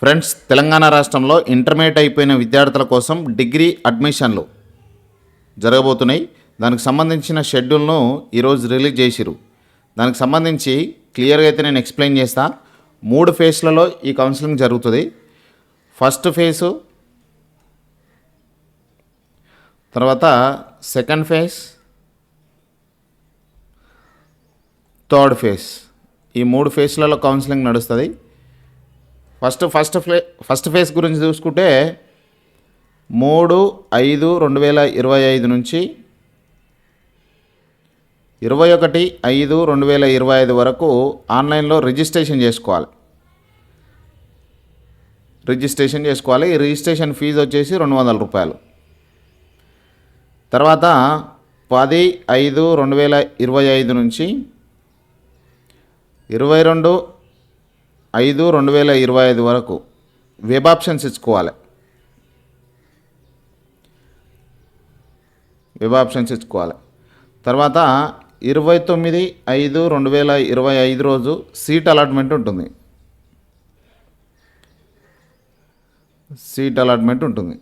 Friends Telangana రాష్ట్రంలో intermediate అయిపోయిన విద్యార్థుల కోసం డిగ్రీ అడ్మిషన్లు జరగబోతున్నాయి. దానికి సంబంధించిన షెడ్యూల్ను ఈరోజు రిలీజ్ చేసిరు దానికి సంబంధించి క్లియర్గా అయితే నేను ఎక్స్ప్లెయిన్ చేస్తా. మూడు ఫేజ్లలో ఈ కౌన్సిలింగ్ జరుగుతుంది. ఫస్ట్ ఫేజు తర్వాత సెకండ్ ఫేజ్ థర్డ్ ఫేజ్. ఈ మూడు ఫేజ్లలో కౌన్సిలింగ్ నడుస్తుంది. ఫస్ట్ ఫస్ట్ ఫ్లే ఫస్ట్ ఫేజ్ గురించి చూసుకుంటే మూడు ఐదు రెండు వేల ఇరవై ఐదు నుంచి ఇరవై ఒకటి ఐదు రెండు వేల ఇరవై ఐదు వరకు ఆన్లైన్లో రిజిస్ట్రేషన్ చేసుకోవాలి. రిజిస్ట్రేషన్ చేసుకోవాలి. ఈ రిజిస్ట్రేషన్ ఫీజు వచ్చేసి రెండు వందల రూపాయలు. తర్వాత పది ఐదు రెండు వేల ఇరవై ఐదు నుంచి ఇరవై రెండు ఐదు రెండు వేల ఇరవై ఐదు వరకు వెబ్ ఆప్షన్స్ ఇచ్చుకోవాలి. వెబ్ ఆప్షన్స్ ఇచ్చుకోవాలి. తర్వాత ఇరవై తొమ్మిది ఐదు రెండు వేల ఇరవై ఐదు రోజు సీట్ అలాట్మెంట్ ఉంటుంది. సీట్ అలాట్మెంట్ ఉంటుంది.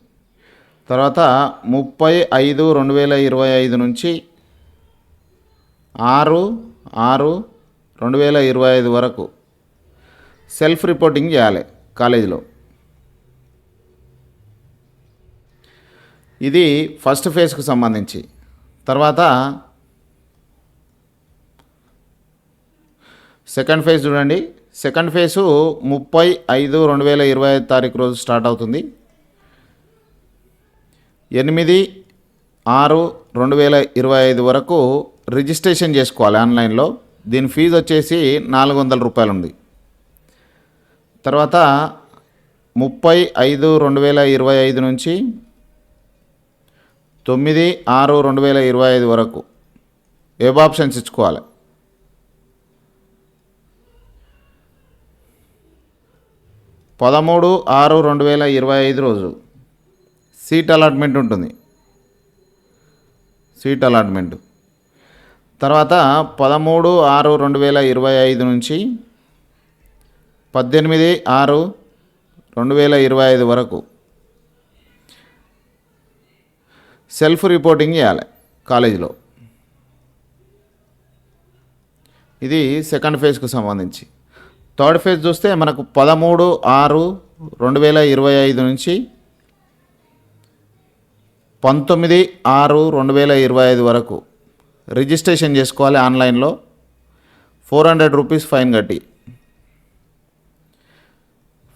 తర్వాత ముప్పై ఐదు రెండు వేల ఇరవై ఐదు నుంచి ఆరు ఆరు రెండు వేల ఇరవై ఐదు వరకు సెల్ఫ్ రిపోర్టింగ్ చేయాలి కాలేజీలో. ఇది ఫస్ట్ ఫేజ్కు సంబంధించి. తర్వాత సెకండ్ ఫేజ్ చూడండి. సెకండ్ ఫేజు ముప్పై ఐదు రెండు వేల ఇరవై ఐదు తారీఖు రోజు స్టార్ట్ అవుతుంది. ఎనిమిది ఆరు రెండు వేల ఇరవై ఐదు వరకు రిజిస్ట్రేషన్ చేసుకోవాలి ఆన్లైన్లో. దీని ఫీజు వచ్చేసి నాలుగు వందల రూపాయలు ఉంది తర్వాత ముప్పై ఐదు రెండు వేల ఇరవై ఐదు నుంచి తొమ్మిది ఆరు రెండు వేల ఇరవై ఐదు వరకు. వెబ్ ఆప్షన్స్ ఇచ్చుకోవాలి? పదమూడు ఆరు రెండు వేల ఇరవై ఐదు రోజు. సీట్ అలాట్మెంట్ ఉంటుంది. Seat allotment. తర్వాత పదమూడు ఆరు రెండు వేల ఇరవై ఐదు నుంచి పద్దెనిమిది ఆరు రెండు వేల ఇరవై ఐదు వరకు. సెల్ఫ్ రిపోర్టింగ్ చేయాలి కాలేజీలో. ఇది సెకండ్ ఫేజ్కు సంబంధించి. థర్డ్ ఫేజ్ చూస్తే మనకు పదమూడు ఆరు రెండు వేల ఇరవై ఐదు నుంచి పంతొమ్మిది ఆరు రెండు వేల ఇరవై ఐదు వరకు రిజిస్ట్రేషన్ చేసుకోవాలి ఆన్లైన్లో. ఫోర్ హండ్రెడ్ రూపీస్ ఫైన్ కట్టి.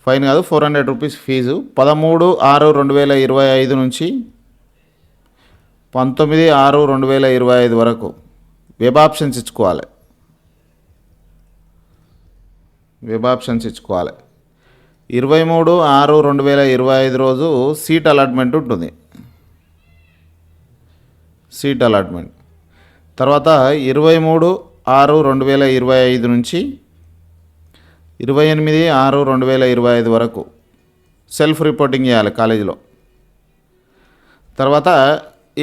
ఫైన్ కాదు ఫోర్ హండ్రెడ్ రూపీస్ ఫీజు. పదమూడు ఆరు రెండు వేల ఇరవై ఐదు నుంచి పంతొమ్మిది ఆరు రెండు వేల ఇరవై ఐదు వరకు వెబ్ ఆప్షన్స్ ఇచ్చుకోవాలి. వెబ్ ఆప్షన్స్ ఇచ్చుకోవాలి. ఇరవై మూడు ఆరు రెండు వేల ఇరవై ఐదు రోజు సీట్ అలాట్మెంట్ ఉంటుంది. Seat allotment. తర్వాత ఇరవై మూడు ఆరు రెండు వేల ఇరవై ఐదు నుంచి ఇరవై ఎనిమిది ఆరు రెండు వేల ఇరవై ఐదు వరకు సెల్ఫ్ రిపోర్టింగ్ చేయాలి కాలేజీలో. తర్వాత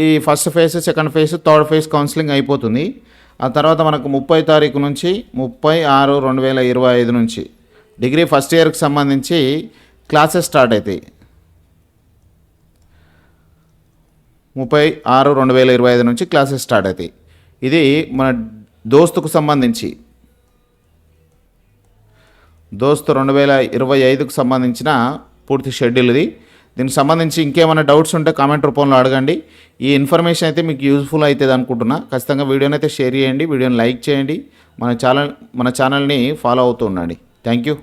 ఈ first phase second phase third phase counselling అయిపోతుంది. ఆ తర్వాత మనకు ముప్పై తారీఖు నుంచి ముప్పై ఆరు రెండు వేల ఇరవై ఐదు నుంచి డిగ్రీ ఫస్ట్ ఇయర్కి సంబంధించి క్లాసెస్ స్టార్ట్ అవుతాయి ముప్పై ఆరు రెండు వేల ఇరవై ఐదు నుంచి క్లాసెస్ స్టార్ట్ అవుతాయి ఇది మన దోస్తుకు సంబంధించి దోస్తు రెండు వేల ఇరవై ఐదుకు సంబంధించిన పూర్తి షెడ్యూల్ ఇది దీనికి సంబంధించి ఇంకేమైనా డౌట్స్ ఉంటే కామెంట్ రూపంలో అడగండి. ఈ ఇన్ఫర్మేషన్ అయితే మీకు యూజ్ఫుల్ అవుతుంది అనుకుంటున్నా. ఖచ్చితంగా వీడియోని అయితే షేర్ చేయండి వీడియోని లైక్ చేయండి. మన ఛానల్ మన ఛానల్ని ఫాలో అవుతూ ఉండండి. Thank you.